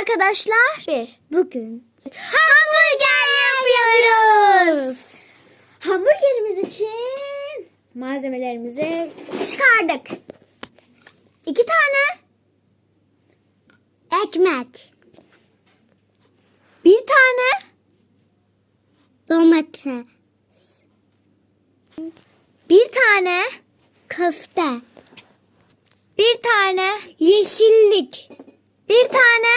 arkadaşlar. Bir. Bugün Hamburger yapıyoruz. Hamburgerimiz için malzemelerimizi çıkardık. İki tane, ekmek, bir tane, domates, bir tane, köfte, bir tane, yeşillik, bir tane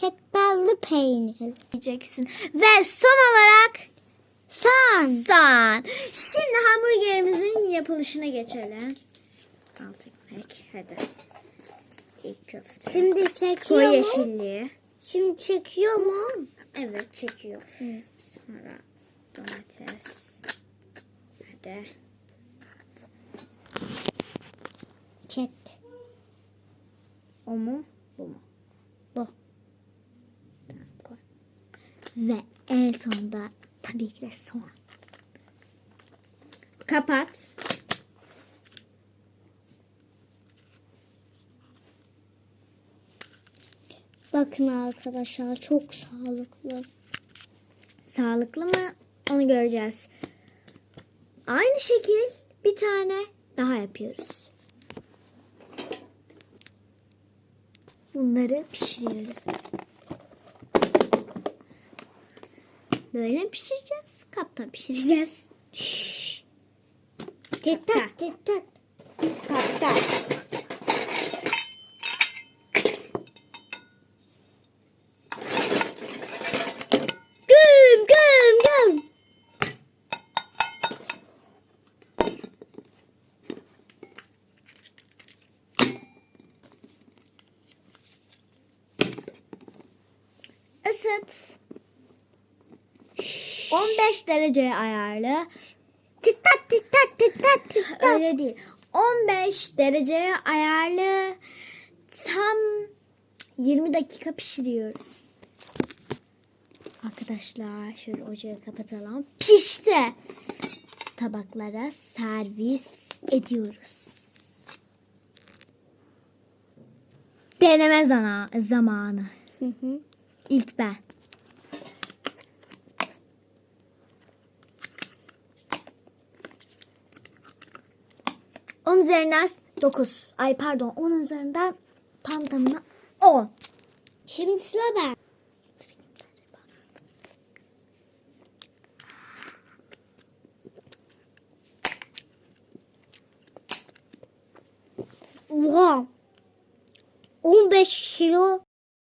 çatallı peynir, diyeceksin. Ve son olarak soğan. soğan. Şimdi hamburgerimizin yapılışına geçelim. Alt ekmek. Hadi. İlk köfte. Şimdi Koy çekiyor mu? yeşilliği. Şimdi çekiyor mu? Evet çekiyor. Sonra domates. Hadi. Çek. O mu? Bu mu? Bu. Ve en sonunda tabii ki de soğan. Kapat. Bakın arkadaşlar çok sağlıklı. Sağlıklı mı? Onu göreceğiz. Aynı şekil bir tane daha yapıyoruz. Bunları pişiriyoruz. Böyle mi pişireceğiz? Kapta pişireceğiz. Şşş. Dikkat dikkat. Kapta. Güm güm güm. Isıt. 15 dereceye ayarlı. Dikkat dikkat dikkat dikkat. Öyle değil. 15 dereceye ayarlı tam 20 dakika pişiriyoruz. Arkadaşlar şöyle ocağı kapatalım. Pişti. Tabaklara servis ediyoruz. Deneme zamanı. Hı hı. İlk ben. 10 üzerinden 9. Ay pardon 10 üzerinden tam tamına 10. Şimdi sıra ben. Oha. 15 kilo